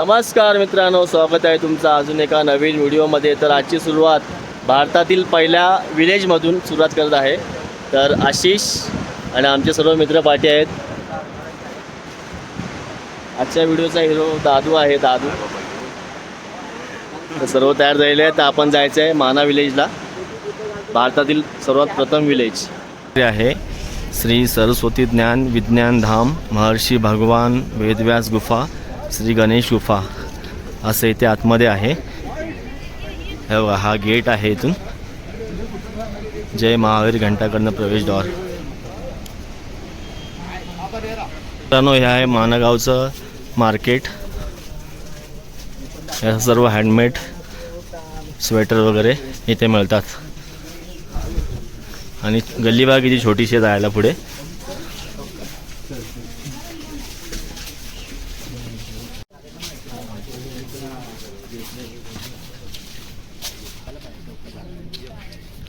नमस्कार मित्रांनो स्वागत आहे तुमचं अजून एका नवीन व्हिडिओमध्ये. तर आजची सुरुवात भारतातील पहिल्या विलेजमधून सुरुवात करत आहे. तर आशिष आणि आमचे सर्व मित्र पाठी आहेत. आजच्या व्हिडिओचा हिरो दादू आहे दादू. तर सर्व तयार झालेले आहेत. तर आपण जायचं आहे माना विलेजला. भारतातील सर्वात प्रथम विलेज. आहे श्री सरस्वती ज्ञान विज्ञान धाम महर्षी भगवान वेदव्यास गुफा. श्री गणेश गुफा असं इथे आतमध्ये आहे. हे बघा हा गेट आहे इथून. जय महावीर घंटाकडनं प्रवेशद्वार मित्रांनो हे आहे मानगावचं मार्केट. या सर्व हँडमेड स्वेटर वगैरे इथे मिळतात. आणि गल्लीबाग इथे छोटीशी जायला पुढे.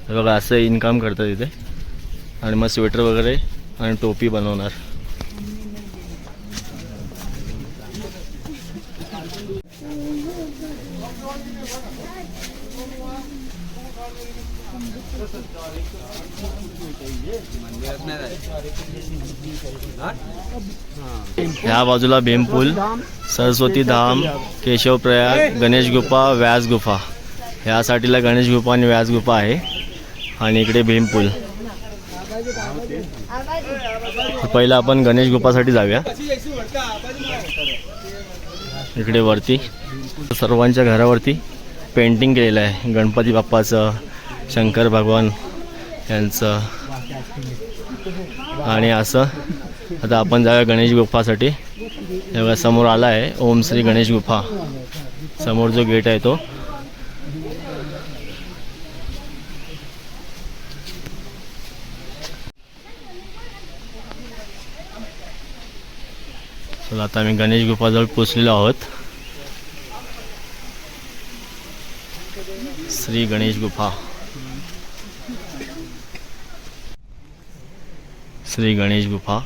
बघा असं इन्कम करतात इथे. आणि मग स्वेटर वगैरे आणि टोपी बनवणार. ह्या बाजूला भीमपूल सरस्वती धाम केशवप्रयाग गणेश गुफा व्यास गुफा. ह्या साठीला गणेश गुफा आणि व्यास गुफा आहे. आणि इकडे भीमपूल. पहिला पहिलं आपण गणेश गुफासाठी जाऊया. इकडे वरती. सर्वांच्या घरावरती पेंटिंग केलेलं आहे. गणपती बाप्पाचं शंकर भगवान यांचं. आणि असं आता आपण जाऊया गणेश गुफासाठी. तेव्हा समोर आला आहे ओम श्री गणेश गुफा. समोर जो गेट आहे तो. चला आता आम्ही गणेश गुफाजवळ पोचलेलो आहोत. श्री गणेश गुफा. श्री गणेश गुफा.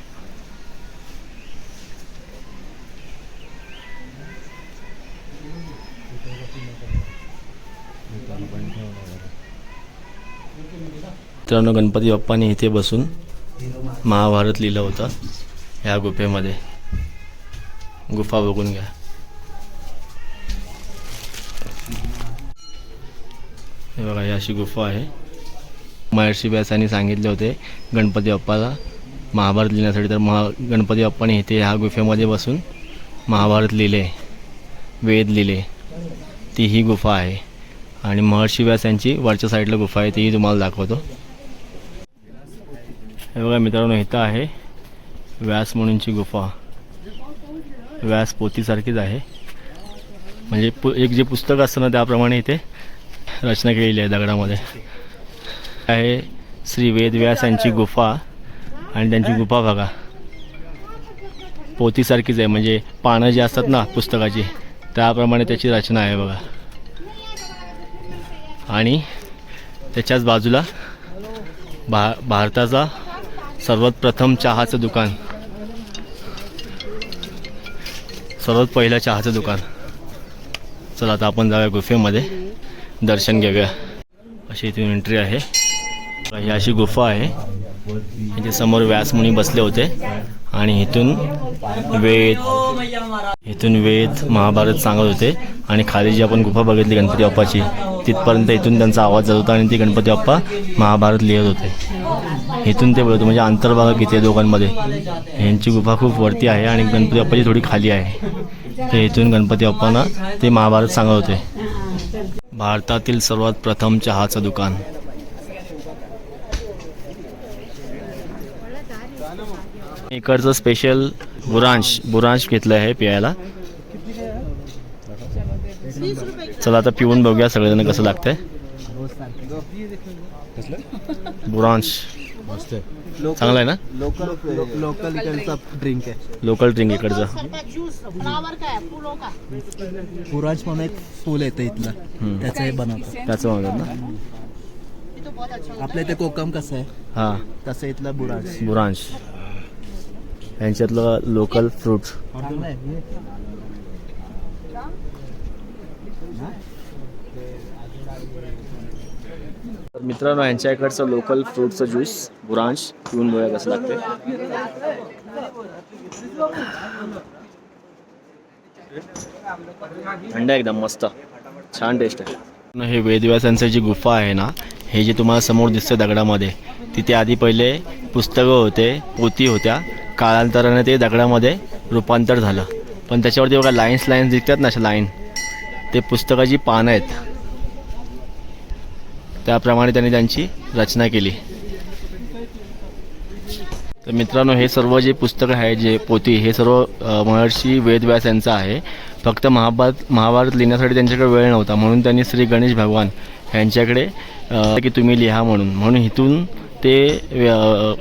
मित्रांनो गणपती बाप्पाने इथे बसून महाभारत लिहिलं होतं ह्या गुफेमध्ये. गुफा बघून घ्या. हे बघा ही अशी गुफा आहे. महर्षी व्यासांनी सांगितले होते गणपती बाप्पाला महाभारत लिहिण्यासाठी तर महा गणपती बाप्पाने इथे ह्या गुफेमध्ये बसून महाभारत लिहिले वेद लिहिले. ती ही गुफा आहे. आणि महर्षी व्यास यांची वरच्या साईडला गुफा आहे तीही तुम्हाला दाखवतो. हे बघा मित्रांनो इथं आहे व्यास म्हणूनची गुफा. व्यास पोथीसारखीच आहे. म्हणजे पु एक जे पुस्तक असतं ना त्याप्रमाणे इथे रचना केलेली आहे दगडामध्ये. आहे श्री वेदव्यास यांची गुफा. आणि त्यांची गुफा बघा. पोथीसारखीच आहे म्हणजे पानं जी असतात ना पुस्तकाची त्याप्रमाणे त्याची रचना आहे बघा. आणि त्याच्याच बाजूला भा भारताचा सर्वात प्रथम चहाचं दुकान. सर्वात पहिलं चहाचं दुकान. चला आता आपण जाऊया गुफेमध्ये. दर्शन घेऊया. अशी इथून एंट्री आहे. ही अशी गुफा आहे. इथे समोर व्यासमुनी बसले होते. आणि इथून वेद इथून वेद महाभारत सांगत होते. आणि खाली जी आपण गुफा बघितली गणपती बाप्पाची तिथपर्यंत इथून त्यांचा आवाज जात होता आणि ती गणपती बाप्पा महाभारत लिहित होते. इथून ते बोलत म्हणजे अंतर किती आहे दोघांमध्ये? यांची गुफा खूप वरती आहे आणि गणपती बाप्पाची थोडी खाली आहे. ते इथून गणपती बाप्पांना ते महाभारत सांगत होते. भारतातील सर्वात प्रथम चहाचं दुकान. इकडचं स्पेशल बुरांश बुरांश घेतलं आहे पियायला. चला आता पिऊन बघूया सगळेजण कसं लागतंय. बुरांश. चांगला आहे ना? लोकल लोकल इकडचा ड्रिंक आहे. लोकल ड्रिंक इकडचं पुराज म्हणून एक फूल येतं इथलं. त्याचं हे बनवतात. त्याचं म्हणतात ना आपल्या इथे कोकम कसं आहे? हां. तसं इथलं बुराज बुरांश. यांच्यातलं लोकल फ्रूट तर मित्रांनो यांच्या इकडचं लोकल फ्रूटचं ज्यूस बुरांश पिऊन बघा कसं लागते थंड एकदम मस्त. छान टेस्ट आहे. हे वेदव्यासांचं जी गुफा आहे ना हे जे तुम्हाला समोर दिसतं दगडामध्ये तिथे आधी पहिले पुस्तकं होते पोती होत्या कालांतराने ते दगडामध्ये रूपांतर झालं. पण त्याच्यावरती बघा लाईन्स लाईन्स दिसतात ना अशा लाईन ते पुस्तकाची पानं आहेत. त्याप्रमाणे त्यांनी त्यांची रचना केली. तर मित्रांनो हे सर्व जे पुस्तकं आहे जे पोती हे सर्व महर्षी वेदव्यास यांचं आहे. फक्त महाभारत महाभारत लिहिण्यासाठी त्यांच्याकडे वेळ नव्हता. म्हणून त्यांनी श्री गणेश भगवान यांच्याकडे की तुम्ही लिहा म्हणून. म्हणून इथून ते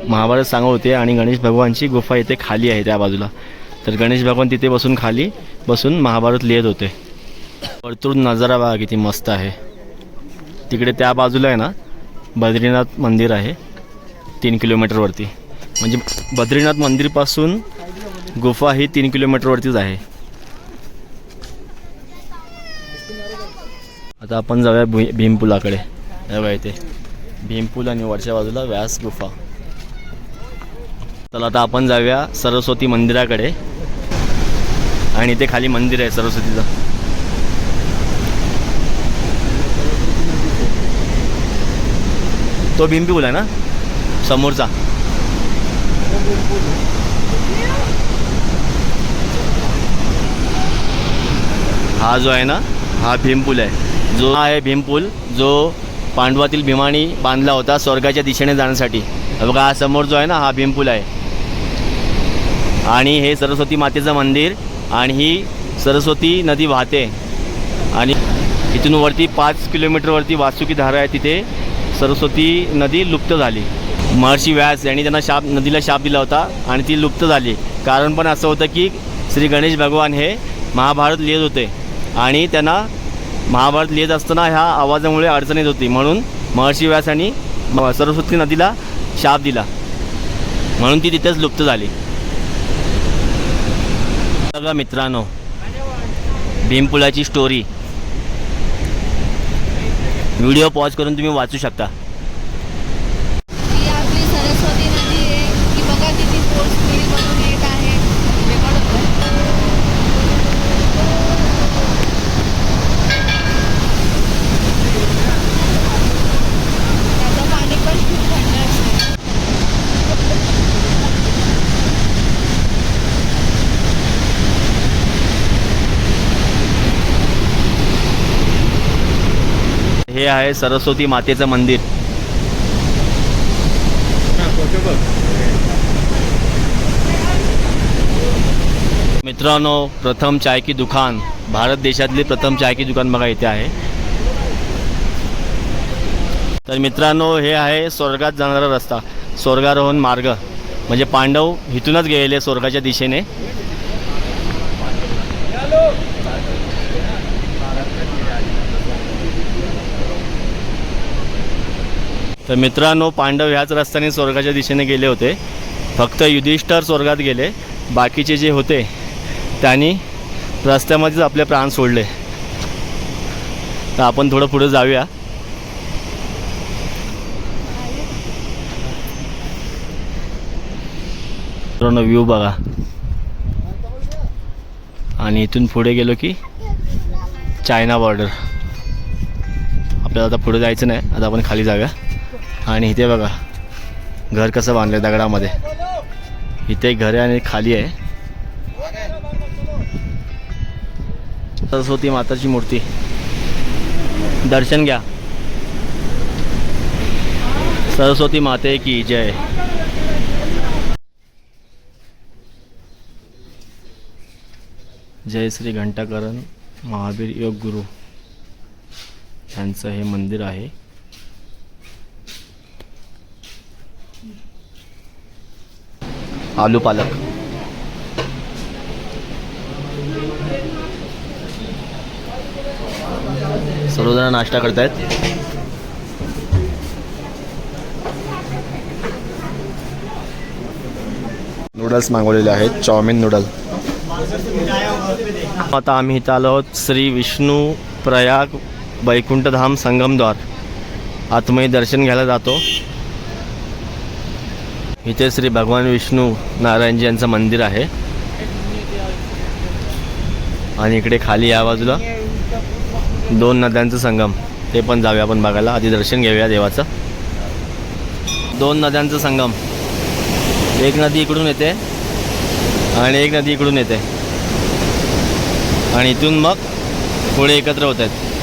महाभारत सांगत होते आणि गणेश भगवानची गुफा इथे खाली आहे त्या बाजूला. तर गणेश भगवान तिथे बसून खाली बसून महाभारत लिहित होते. वरतून नजारा बघा किती मस्त आहे. तिकडे त्या बाजूला आहे ना बद्रीनाथ मंदिर आहे तीन किलोमीटरवरती म्हणजे बद्रीनाथ मंदिरपासून गुफा ही तीन किलोमीटरवरतीच आहे. आता आपण जाऊया भुई भीमपुलाकडे. बघा इथे. भीमपूल आणि वरच्या बाजूला व्यास गुफा. चला आता आपण जाऊया सरस्वती मंदिराकडे. आणि इथे खाली मंदिर आहे सरस्वतीचं. तो भीमपूल आहे ना? समोरचा. हा जो आहे ना हा भीमपूल आहे. जो आहे भीमपूल जो पांडवातील भीमानी बांधला होता स्वर्गाच्या दिशेने जाण्यासाठी. बघा हा समोर जो आहे ना हा भीमपूल आहे. आणि हे सरस्वती मातेचं मंदिर आणि ही सरस्वती नदी वाहते. आणि इथून वरती पाच किलोमीटरवरती वासुकी धारा आहे तिथे सरस्वती नदी लुप्त झाली. महर्षी व्यास यांनी त्यांना शाप नदीला शाप दिला होता आणि ती लुप्त झाली. कारण पण असं होतं की श्री गणेश भगवान हे महाभारत लिहित होते. आणि त्यांना महाभारत लिहित असताना ह्या आवाजामुळे अडचण येत होती. म्हणून महर्षी व्यासांनी सरस्वती नदीला शाप दिला. म्हणून ती तिथेच लुप्त झाली. बघा मित्रांनो भीमपुलाची स्टोरी व्हिडिओ पॉज करून तुम्ही वाचू शकता ही आपली सरस्वती नदी आहे की बघा किती फोर्स स्पीड बनून येत आहे रेकॉर्ड होतं त्याचं पाणी पण खूप थंड असतं हे आहे सरस्वती मातेचं मंदिर. मित्रांनो प्रथम चाय की दुकान. भारत देशातली प्रथम चाय की दुकान बघा इथे आहे. तर मित्रांनो हे आहे स्वर्गात जाणारा रस्ता. स्वर्गारोहण मार्ग. म्हणजे पांडव इथूनच गेलेले स्वर्गाच्या दिशेने. तर मित्रांनो पांडव ह्याच रस्त्याने स्वर्गाच्या दिशेने गेले होते. फक्त युधिष्ठर स्वर्गात गेले. बाकीचे जे होते त्यांनी रस्त्यामध्येच आपले प्राण सोडले. तर आपण थोडं पुढे जाऊया. व्ह्यू बघा. आणि इथून पुढे गेलो की चायना बॉर्डर आपल्याला आता पुढे जायचं नाही. आता आपण खाली जाऊया. आणि इथे बघा घर कसं बांधलं आहे दगडामध्ये. इथे घर आहे आणि खाली आहे. सरस्वती माताची मूर्ती. दर्शन घ्या. सरस्वती माते की जय. जय श्री घंटाकरण महावीर योग गुरु. यांचं हे मंदिर आहे. आलू पालक. सर्वजण नाश्ता करतायत. नूडल्स मागवलेले आहेत चाऊमिन नूडल आता आम्ही इथं आलो आहोत श्री विष्णू प्रयाग वैकुंठधाम संगमद्वार. आतमध्ये दर्शन घ्यायला जातो. इथे श्री भगवान विष्णू नारायणजी यांचं मंदिर आहे. आणि इकडे खाली या बाजूला दोन नद्यांचं संगम ते पण जाऊया आपण बघायला. आधी दर्शन घेऊया देवाचं. दोन नद्यांचं संगम. एक नदी इकडून येते आणि एक नदी इकडून येते. आणि इथून मग पुढे एकत्र होत आहेत.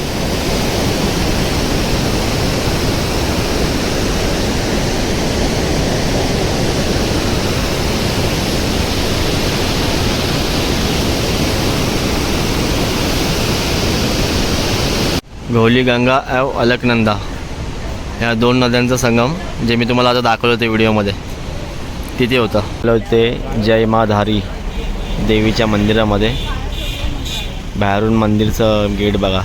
गौली गंगा एव अलकनंदा ह्या दोन नद्यांचा संगम जे मी तुम्हाला आता दाखवलं होते व्हिडिओमध्ये. तिथे होतं. आलं होते जय माधारी देवीच्या मंदिरामध्ये. बाहेरून मंदिरचं गेट बघा.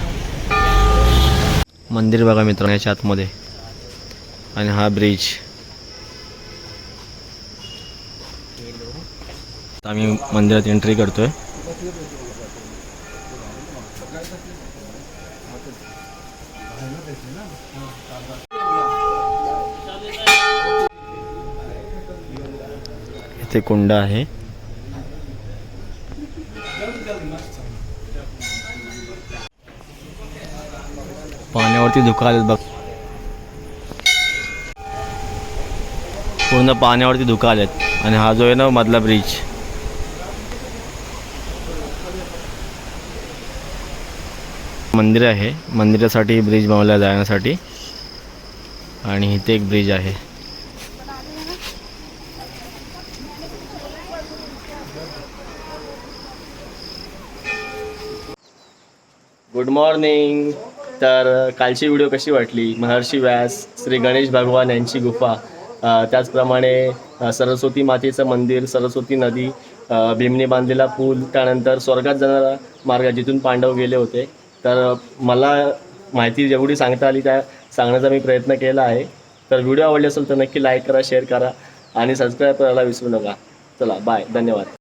मंदिर बघा मित्रांनो याच्या आतमध्ये आणि हा ब्रिज. आम्ही मंदिरात एंट्री करतोय. इथे कुंड आहे. पाण्यावरती धुका आलेत बघ. पूर्ण पाण्यावरती धुका आलेत आणि हा जो आहे ना मधला ब्रिज. मंदिर आहे. मंदिरासाठी ब्रिज बनवला जाण्यासाठी. आणि इथे एक ब्रिज आहे. गुड मॉर्निंग तर कालची व्हिडिओ कशी वाटली? महर्षी व्यास श्री गणेश भगवान यांची गुफा त्याचप्रमाणे सरस्वती मातेचं मंदिर सरस्वती नदी भीमने बांधलेला पूल त्यानंतर स्वर्गात जाणारा मार्ग जिथून पांडव गेले होते. तर मला माहिती जेवढी सांगता आली त्या सांगण्याचा मी प्रयत्न केला आहे. तर व्हिडिओ आवडले असेल तर नक्की लाईक करा शेअर करा आणि सबस्क्राईब करायला विसरू नका. चला बाय धन्यवाद.